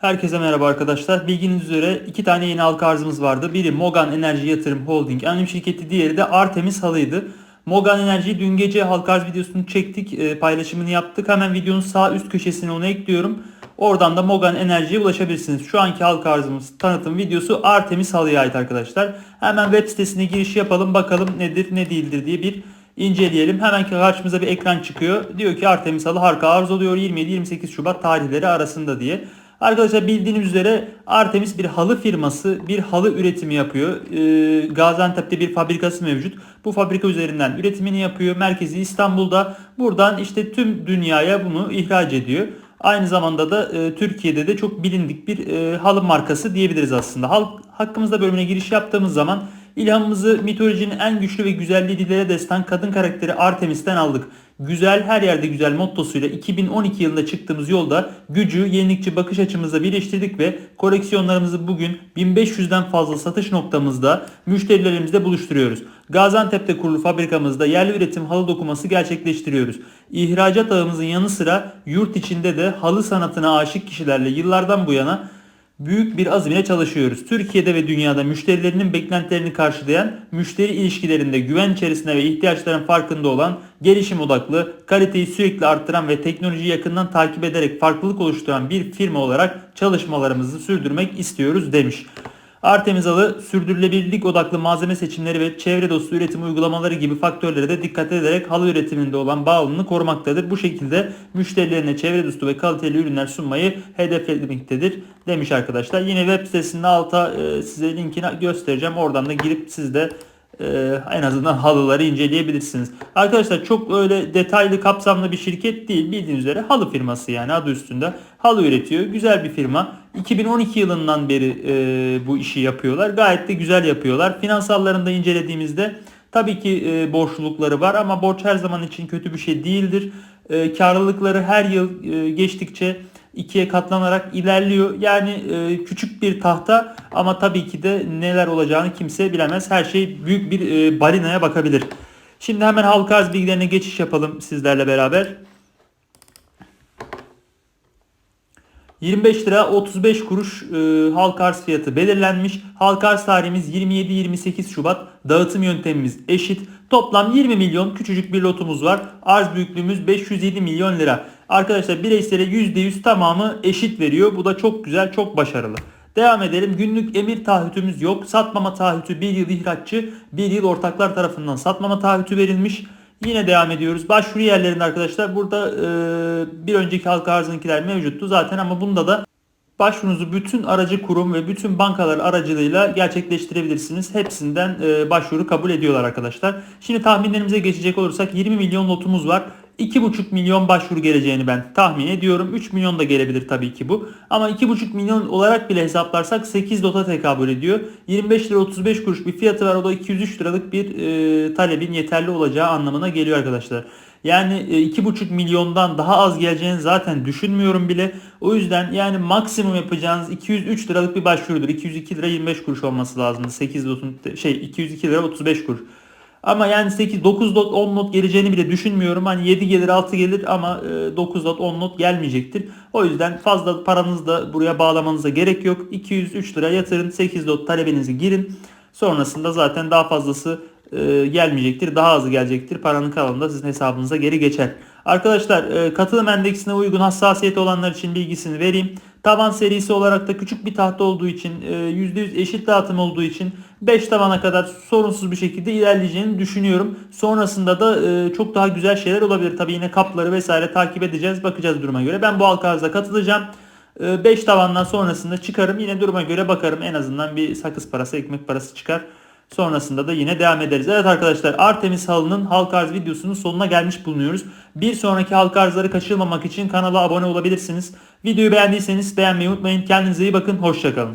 Herkese merhaba arkadaşlar. Bildiğiniz üzere iki tane yeni halka arzımız vardı. Biri Mogan Enerji Yatırım Holding anonim şirketi, diğeri de Artemis Halı'ydı. Mogan Enerji dün gece halka arz videosunu çektik, e, paylaşımını yaptık. Hemen videonun sağ üst köşesine onu ekliyorum. Oradan da Mogan Enerji'ye ulaşabilirsiniz. Şu anki halka arzımız tanıtım videosu Artemis Halı'ya ait arkadaşlar. Hemen web sitesine giriş yapalım bakalım nedir ne değildir diye bir inceleyelim. Hemen karşımıza bir ekran çıkıyor. Diyor ki Artemis Halı halka arz oluyor 27-28 Şubat tarihleri arasında diye. Arkadaşlar bildiğiniz üzere Artemis bir halı firması, bir halı üretimi yapıyor. Ee, Gaziantep'te bir fabrikası mevcut. Bu fabrika üzerinden üretimini yapıyor. Merkezi İstanbul'da. Buradan işte tüm dünyaya bunu ihraç ediyor. Aynı zamanda da e, Türkiye'de de çok bilindik bir e, halı markası diyebiliriz aslında. Halk hakkımızda bölümüne giriş yaptığımız zaman ilhamımızı mitolojinin en güçlü ve güzelliği dillere destan kadın karakteri Artemis'ten aldık. Güzel her yerde güzel mottosuyla 2012 yılında çıktığımız yolda gücü yenilikçi bakış açımızla birleştirdik ve koleksiyonlarımızı bugün 1500'den fazla satış noktamızda müşterilerimizle buluşturuyoruz. Gaziantep'te kurulu fabrikamızda yerli üretim halı dokuması gerçekleştiriyoruz. İhracat ağımızın yanı sıra yurt içinde de halı sanatına aşık kişilerle yıllardan bu yana büyük bir azim ile çalışıyoruz. Türkiye'de ve dünyada müşterilerinin beklentilerini karşılayan, müşteri ilişkilerinde güven içerisinde ve ihtiyaçların farkında olan, gelişim odaklı, kaliteyi sürekli arttıran ve teknolojiyi yakından takip ederek farklılık oluşturan bir firma olarak çalışmalarımızı sürdürmek istiyoruz demiş. Artemis Alı sürdürülebilirlik odaklı malzeme seçimleri ve çevre dostu üretim uygulamaları gibi faktörlere de dikkat ederek halı üretiminde olan bağımlılığını korumaktadır. Bu şekilde müşterilerine çevre dostu ve kaliteli ürünler sunmayı hedeflemektedir demiş arkadaşlar. Yine web sitesinin alta e, size linkini göstereceğim. Oradan da girip siz de e, en azından halıları inceleyebilirsiniz. Arkadaşlar çok öyle detaylı kapsamlı bir şirket değil. Bildiğiniz üzere halı firması yani adı üstünde. Halı üretiyor. Güzel bir firma. 2012 yılından beri e, bu işi yapıyorlar. Gayet de güzel yapıyorlar. Finansallarını da incelediğimizde tabii ki e, borçlulukları var ama borç her zaman için kötü bir şey değildir. E, karlılıkları her yıl e, geçtikçe ikiye katlanarak ilerliyor. Yani e, küçük bir tahta ama tabii ki de neler olacağını kimse bilemez. Her şey büyük bir e, balinaya bakabilir. Şimdi hemen halka arz bilgilerine geçiş yapalım sizlerle beraber. 25 lira 35 kuruş e, halka arz fiyatı belirlenmiş. Halka arz tarihimiz 27-28 Şubat. Dağıtım yöntemimiz eşit. Toplam 20 milyon küçücük bir lotumuz var. Arz büyüklüğümüz 507 milyon lira. Arkadaşlar bireysele %100 tamamı eşit veriyor. Bu da çok güzel, çok başarılı. Devam edelim. Günlük emir taahhütümüz yok. Satmama taahhütü 1 yıl ihraççı, 1 yıl ortaklar tarafından satmama taahhütü verilmiş. Yine devam ediyoruz. Başvuru yerlerinde arkadaşlar burada e, bir önceki halka arzınkiler mevcuttu zaten ama bunda da başvurunuzu bütün aracı kurum ve bütün bankalar aracılığıyla gerçekleştirebilirsiniz. Hepsinden e, başvuru kabul ediyorlar arkadaşlar. Şimdi tahminlerimize geçecek olursak 20 milyon lotumuz var. 2,5 milyon başvuru geleceğini ben tahmin ediyorum. 3 milyon da gelebilir tabii ki bu. Ama 2,5 milyon olarak bile hesaplarsak 8 lota tekabül ediyor. 25 lira 35 kuruş bir fiyatı var. O da 203 liralık bir e, talebin yeterli olacağı anlamına geliyor arkadaşlar. Yani 2,5 e, milyondan daha az geleceğini zaten düşünmüyorum bile. O yüzden yani maksimum yapacağınız 203 liralık bir başvurudur. 202 lira 25 kuruş olması lazım. 8 lotun şey 202 lira 35 kuruş. Ama yani 8, 9 not 10 not geleceğini bile düşünmüyorum. Hani 7 gelir 6 gelir ama 9 e, not 10 not gelmeyecektir. O yüzden fazla paranızı da buraya bağlamanıza gerek yok. 203 lira yatırın 8 not talebinizi girin. Sonrasında zaten daha fazlası e, gelmeyecektir. Daha azı gelecektir. Paranın kalanı da sizin hesabınıza geri geçer. Arkadaşlar e, katılım endeksine uygun hassasiyeti olanlar için bilgisini vereyim. Tavan serisi olarak da küçük bir tahta olduğu için %100 eşit dağıtım olduğu için 5 tavana kadar sorunsuz bir şekilde ilerleyeceğini düşünüyorum. Sonrasında da çok daha güzel şeyler olabilir. Tabii yine kapları vesaire takip edeceğiz. Bakacağız duruma göre. Ben bu halka katılacağım. 5 tavandan sonrasında çıkarım. Yine duruma göre bakarım. En azından bir sakız parası, ekmek parası çıkar. Sonrasında da yine devam ederiz. Evet arkadaşlar Artemis Halı'nın halka arz videosunun sonuna gelmiş bulunuyoruz. Bir sonraki halka arzları kaçırmamak için kanala abone olabilirsiniz. Videoyu beğendiyseniz beğenmeyi unutmayın. Kendinize iyi bakın. Hoşçakalın.